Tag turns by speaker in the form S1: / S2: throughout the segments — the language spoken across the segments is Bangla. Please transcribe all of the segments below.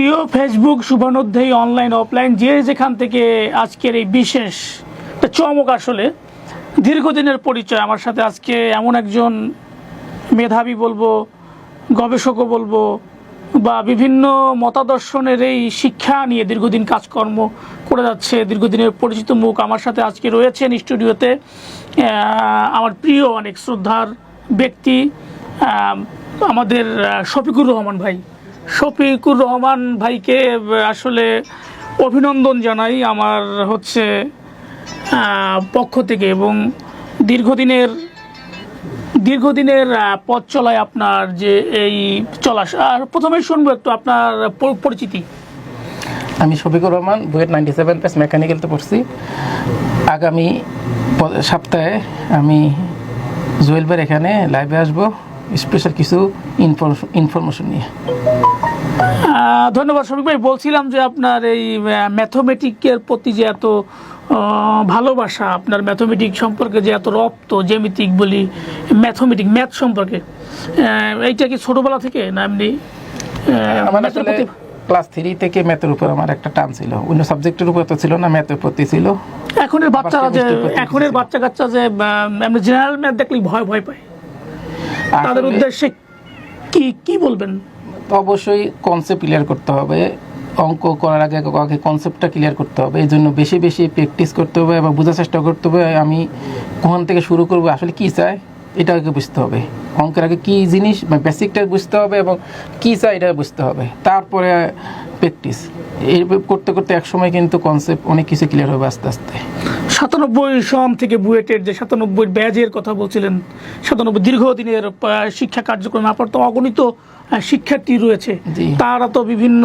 S1: প্রিয় ফেসবুক, শুভানুধ্যায়ী, অনলাইন, অফলাইন, যে যেখান থেকে আজকের এই বিশেষ একটা চমক আসলে, দীর্ঘদিনের পরিচয়। আমার সাথে আজকে এমন একজন মেধাবী বলব, গবেষকও বলব, বা বিভিন্ন মতাদর্শনের এই শিক্ষা নিয়ে দীর্ঘদিন কাজকর্ম করে যাচ্ছে, দীর্ঘদিনের পরিচিত মুখ। আমার সাথে আজকে রয়েছেন স্টুডিওতে আমার প্রিয় অনেক শ্রদ্ধার ব্যক্তি আমাদের শফিকুর রহমান ভাই। শফিকুর রহমান ভাইকে আসলে অভিনন্দন জানাই আমার হচ্ছে পক্ষ থেকে এবং দীর্ঘদিনের দীর্ঘদিনের পথ চলায় আপনার যে এই চলা আর প্রথমে শুনব একটু আপনার পরিচিতি।
S2: আমি Shafiqur Rahman, BUET ninety seven plus মেকানিক্যালতে পড়ছি। আগামী সপ্তাহে আমি জুয়েল ভাইয়ের এখানে লাইভে আসব। স্পেশাল কিছু ইনফরমেশন নিয়ে।
S1: ধন্যবাদ শফিক ভাই। বলছিলাম যে আপনার এই ম্যাথমেটিকের প্রতি যে এত ভালোবাসা আপনার ম্যাথমেটিক সম্পর্কে যে এত রপ্ত জ্যামিতিক বলি ম্যাথমেটিক ম্যাথ সম্পর্কে এইটা কি ছোটোবেলা থেকে না এমনি
S2: ক্লাস থ্রি থেকে ম্যাথের উপর আমার একটা টান ছিল। অন্য সাবজেক্টের উপর তো ছিল না ম্যাথের প্রতি ছিল।
S1: এখনের বাচ্চারা যে এখনের বাচ্চা কাচ্চা যে জেনারেল ম্যাথ দেখলেই ভয় ভয় পায়। তাদের উদ্দেশ্যে কি কি বলবেন?
S2: অবশ্যই কনসেপ্ট ক্লিয়ার করতে হবে। অঙ্ক করার আগে আগে কনসেপ্টটা ক্লিয়ার করতে হবে। এই জন্য বেশি বেশি প্র্যাকটিস করতে হবে এবং বোঝার চেষ্টা করতে হবে আমি কোন থেকে শুরু করব আসলে কি চাই এটা আগে বুঝতে হবে। অঙ্কের আগে কী জিনিস বেসিকটা বুঝতে হবে এবং কী চাই এটা বুঝতে হবে। তারপরে প্র্যাকটিস এই করতে করতে একসময় কিন্তু কনসেপ্ট অনেক কিছু ক্লিয়ার হবে আস্তে আস্তে।
S1: সাতানব্বই সন থেকে বুয়েটের যে সাতানব্বই ব্যাজের কথা বলছিলেন সাতানব্বই দীর্ঘদিনের শিক্ষা কার্যক্রমে আপনার তো অগণিত শিক্ষার্থী রয়েছে। তারা তো বিভিন্ন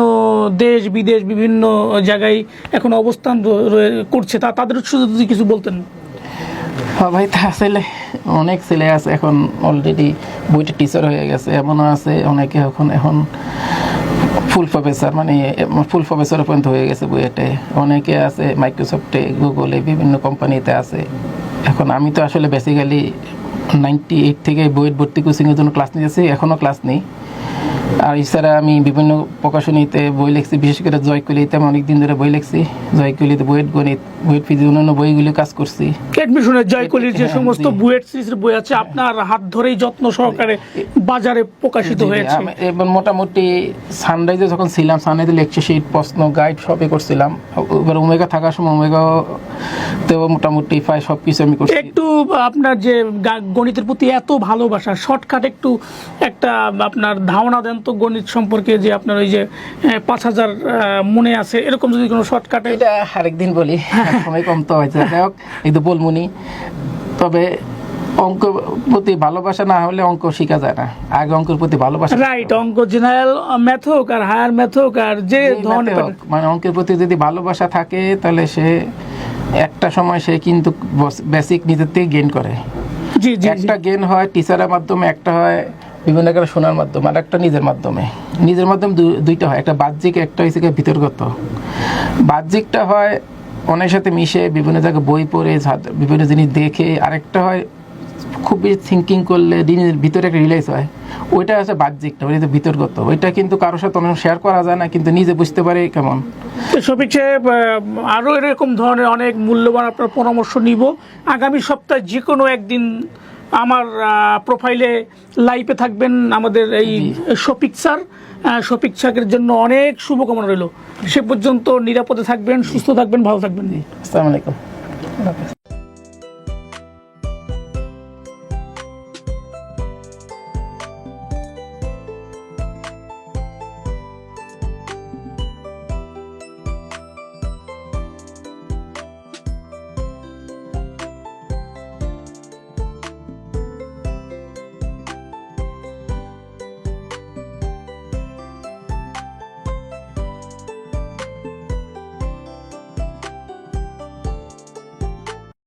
S1: দেশ বিদেশ বিভিন্ন জায়গায় এখন অবস্থান করছে। তা তাদের শুধু যদি কিছু বলতেন।
S2: হ্যাঁ ভাই তা আসলে অনেক ছেলে আছে এখন অলরেডি বইটা টিচার হয়ে গেছে এমনও আছে অনেকে এখন এখন ফুল প্রফেসর মানে ফুল প্রফেসর পর্যন্ত হয়ে গেছে বইয়েটে অনেকে আছে মাইক্রোসফটে গুগলে বিভিন্ন কোম্পানিতে আছে। এখন আমি তো আসলে বেসিক্যালি নাইনটি এইট থেকে বইয়ের ভর্তি কোচিংয়ের জন্য ক্লাস নিয়েছি এখনও ক্লাস নেই। আর এছাড়া আমি বিভিন্ন প্রকাশনীতে বই লিখছি বিশেষ করে জয়কলিতে আমি অনেকদিন ধরে বই লিখছি। জয়কলিতে বইয়ের গণিত বইয়ের ফিজি অন্যান্য বইগুলি কাজ করছি।
S1: অ্যাডমিশনের জয়কলির যে
S2: হ্যাঁ,
S1: সমস্ত। বুয়েট সিরিজের বই আছে আপনার হাত ধরেই যত্ন সহকারে বাজারে প্রকাশিত হয়েছে।
S2: এবং মোটামুটি সানরাইজে যখন ছিলাম সানরাইজে লেকচার শিট প্রশ্ন গাইড সবই করছিলাম। এবার ওমেগা থাকার সময় ওমেগা তো মোটামুটি প্রায় সব কিছু আমি করছি।
S1: একটু আপনার যে গণিতের প্রতি এত ভালোবাসা শর্টকাট একটু একটা আপনার ধারণা দেন তো গণিত সম্পর্কে যে আপনার ওই যে পাঁচ হাজার মনে আছে এরকম যদি কোনো শর্টকাটে
S2: এটা আরেকদিন বলি সময় কম তো হয়েছে। যাই হোক একটু বলমুনি। তবে অঙ্ক প্রতি ভালোবাসা না হলে অঙ্ক শেখা যায় না। আগে অঙ্কের প্রতি ভালোবাসা
S1: রাইট অঙ্ক জেনারেল ম্যাথ হোক আর হায়ার ম্যাথ হোক আর যে ধরনের
S2: মানে অঙ্কের প্রতি যদি ভালোবাসা থাকে তাহলে সে একটা সময় সে কিন্তু বেসিক নিজের থেকে গেইন করে।
S1: জি জি।
S2: একটা গেন হয় টিচারের মাধ্যমে, একটা হয় বিভিন্ন করে শোনার মাধ্যমে, আর একটা নিজের মাধ্যমে নিজের মাধ্যমে দুইটা হয়, একটা বাহ্যিক, একটা হয়েছে ভিতরগত বাহ্যিকটা হয় অনেক সাথে মিশে, বিভিন্ন জায়গায় বই পড়ে বিভিন্ন জিনিস দেখে, আরেকটা হয় খুব বেশি থিঙ্কিং করলে দিনের ভিতরে একটা রিলাইজ হয়। ওইটা হচ্ছে বাহ্যিকটা ওইটা ভিতরগত। ওইটা কিন্তু কারোর সাথে অনেক শেয়ার করা যায় না কিন্তু নিজে বুঝতে পারে কেমন।
S1: শফিক সাহেব আহ, আরও এরকম ধরনের অনেক মূল্যবান আপনার পরামর্শ নিব। আগামী সপ্তাহে যে কোনো একদিন আমার প্রোফাইলে লাইভে থাকবেন আমাদের এই শফিক স্যার। শফিক স্যারের জন্য অনেক শুভকামনা রইল। সে পর্যন্ত নিরাপদে থাকবেন সুস্থ থাকবেন ভালো থাকবেন।
S2: আসসালামু আলাইকুম।